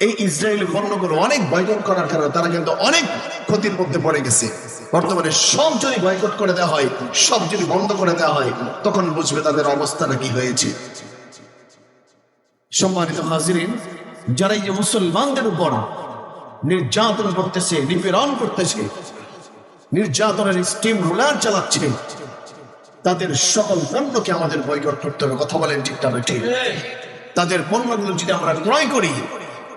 এই ইসরায়েলি পণ্যগুলো অনেক বয়কট করার কারণে তারা কিন্তু অনেক ক্ষতির মধ্যে পড়ে গেছে। বর্তমানে সব যদি বয়কট করে দেওয়া হয়, সব যদি বন্ধ করে দেওয়া হয়, তখন বুঝবে তাদের অবস্থাটা কি হয়েছে। সম্মানিত হাজিরিন, যারা এই যে মুসলমানদের উপর নির্যাতন করতেছে, নিপীড়ন করতেছে, নির্যাতনের স্টিম রুলার চালাচ্ছে, তাদের সকল পণ্যকে আমাদের বয়কট করতে হবে। কথা বলেন ঠিক না, ঠিক? তাদের পণ্যগুলো যদি আমরা ক্রয় করি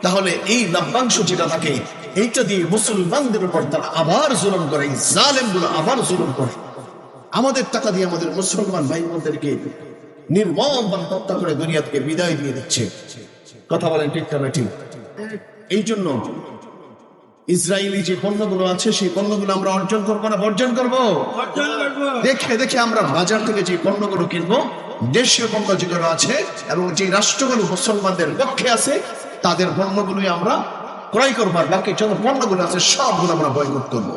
তাহলে এই লভ্যাংশ যেটা থাকে এইটা দিয়ে মুসলমানদের উপর তারা আবার জুলুম করে এই জালেমগুলো আবার জুলুম করে। আমাদের টাকা দিয়ে আমাদের মুসলমান ভাই বোনদেরকে নির্মম হত্যা করে দুনিয়া থেকে বিদায় দিয়ে দিচ্ছে। কথা বলেন ঠিক না ঠিক এই জন্য ইসরায়েলি যে পণ্যগুলো আছে সেই পণ্যগুলো আমরা অর্জন করব না বর্জন করব। দেখে দেখে আমরা বাজার থেকে যে পণ্যগুলো কিনবো দেশীয় পণ্য যেগুলো আছে এবং যে রাষ্ট্রগুলো মুসলমানদের পক্ষে আছে তাদের পণ্যগুলোই আমরা ক্রয় করব আর বাকি যত পণ্যগুলো আছে সবগুলো আমরা বয়কট করব।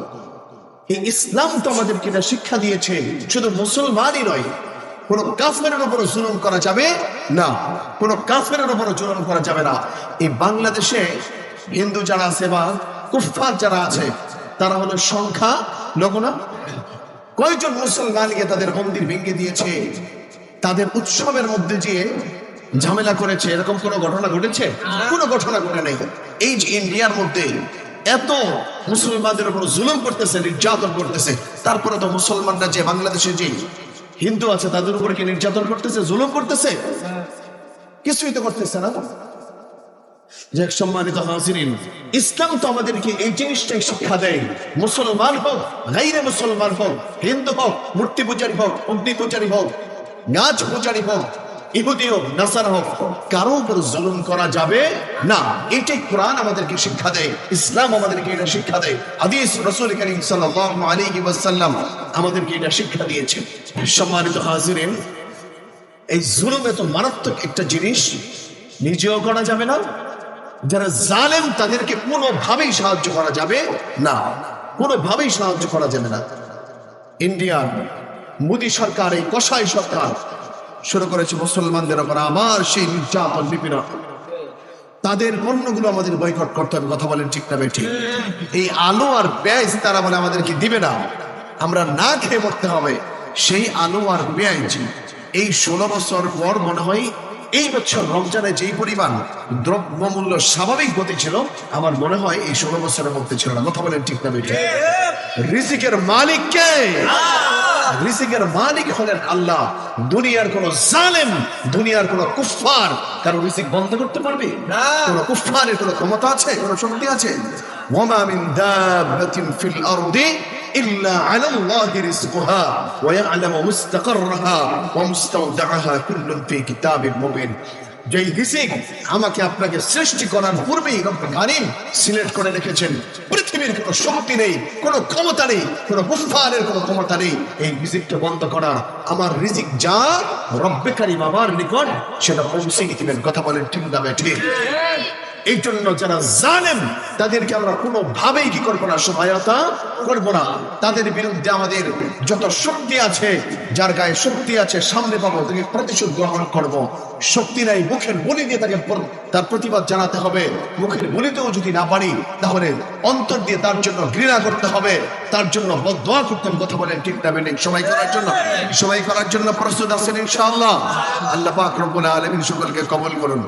এই ইসলাম তো আমাদেরকে এটা শিক্ষা দিয়েছে, শুধু মুসলমানই নয়, কোন কাফেরের উপর জুলুম করা যাবে না, কোন কাফেরের উপর জুলুম করা যাবে না। এই বাংলাদেশে হিন্দু যারা আছে বা কুফফার যারা আছে, তারা হলো সংখ্যা, লঘু না? কয়জন মুসলমানকে তাদের মন্দির ভেঙে দিয়েছে? তাদের উৎসবের মধ্যে যে ঝামেলা করেছে, এরকম কোনো ঘটনা ঘটেছে? কোনো ঘটনা ঘটে নাই। এই যে ইন্ডিয়ার মধ্যে এত মুসলমানদের উপর জুলুম করতেছে, নির্যাতন করতেছে, তারপরে তো মুসলমানরা যে বাংলাদেশে যে হিন্দু আছে, তাদের উপরে কি নির্যাতন করতেছে, জুলুম করতেছে? কিছুই তো করতেছে না। যে সম্মানিত হাজিরিন, ইসলাম তো আমাদেরকে এই জিনিসটাই শিক্ষা দেয়, মুসলমান হোক, গাইরে মুসলমান হোক, হিন্দু হোক, মূর্তি পূজারী হোক, অগ্নি পূজারী হোক গাছ পূজারী হোক ইহুদি হোক, নাসার হোক, কারও উপর জুলুম করা যাবে না। এটাই কোরআন আমাদেরকে শিক্ষা দেয়, ইসলাম আমাদেরকে এটা শিক্ষা দেয়। রসুল করিম ওয়াসাল্লাম আমাদেরকে এটা শিক্ষা দিয়েছে। সম্মানিত এই জুলুম এত মারাত্মক একটা জিনিস, নিজেও করা যাবে না, যারা জালেম তাদেরকে কোনোভাবেই সাহায্য করা যাবে না। কোনোভাবেই সাহায্য করা যাবে না। ইন্ডিয়ান, মোদী সরকার, এই কসাই সরকার শুরু করেছে মুসলমানদের ওপর আমার সেই নির্যাতন নিপীড়ন তাদের পণ্যগুলো আমাদের বয়কট করতে হবে, কথা বলেন ঠিক না ঠিক। এই আলো আর পেঁয়াজ তারা বলে আমাদেরকে দিবে না। আমরা না খেয়ে মরতে হবে, সেই আলো আর পেঁয়াজ এই ষোলো বছর পর মনে হয় এই বছর রমজানে যেই পরিমাণ দ্রব্যমূল্য স্বাভাবিক গতি ছিল, আমার মনে হয় এই ষোলো বছরের মধ্যে ছিল না, কথা বলেন ঠিক না বেঠিক রিজিকের মালিক কে? রিজিকের মালিক হলেন আল্লাহ। দুনিয়ার কোন জালেম দুনিয়ার কোন কুফফার কারও রিজিক বন্ধ করতে পারবে? কোন কুফফারের কোন ক্ষমতা আছে কোন শক্তি আছে? ওয়ামা মিন দাব্বাতিন ফিল আরদি আল্লাহি রিজকুহা ওয়া ইয়ালামু মুস্তাকাররাহা ওয়া মুস্তাওদাআহা কুল্লুন ফি কিতাবিন মুবিন। যেই রিজিক আমাকে আপনাকে সৃষ্টি করার পূর্বেই রব্বুল আলামিন সিলেক্ট করে রেখেছেন। পৃথিবীর কোনো শক্তি নেই, কোনো ক্ষমতা নেই, কোনো কুফফারের কোনো ক্ষমতা নেই। এই রিজিকটা বন্ধ করার আমার রিজিক যা রব্বেকারী বাবার নিকট, সেটা পৌঁছে দিবেন। কথা বলেন ঠিক দাবে ঠিক এই জন্য যারা জানেন তাদেরকে আমরা কোনোভাবেই কি করব না, সহায়তা করব না। তাদের বিরুদ্ধে আমাদের যত শক্তি আছে, যার গায়ে শক্তি আছে, সামনে পাবো, তাকে প্রতিশোধ গ্রহণ করব। শক্তি নাই, মুখের বলি দিয়ে তাকে তার প্রতিবাদ জানাতে হবে। মুখের বলিতেও যদি না পারি, তাহলে অন্তর দিয়ে তার জন্য ঘৃণা করতে হবে। তার জন্য দোয়া করতে হবে, কথা বলেন ঠিক না বেঠিক সবাই করার জন্য, সবাই করার জন্য প্রস্তুত আছেন ইনশাআল্লাহ। আল্লাহ পাক রব্বুল আলামিন সকলকে কবুল করুন।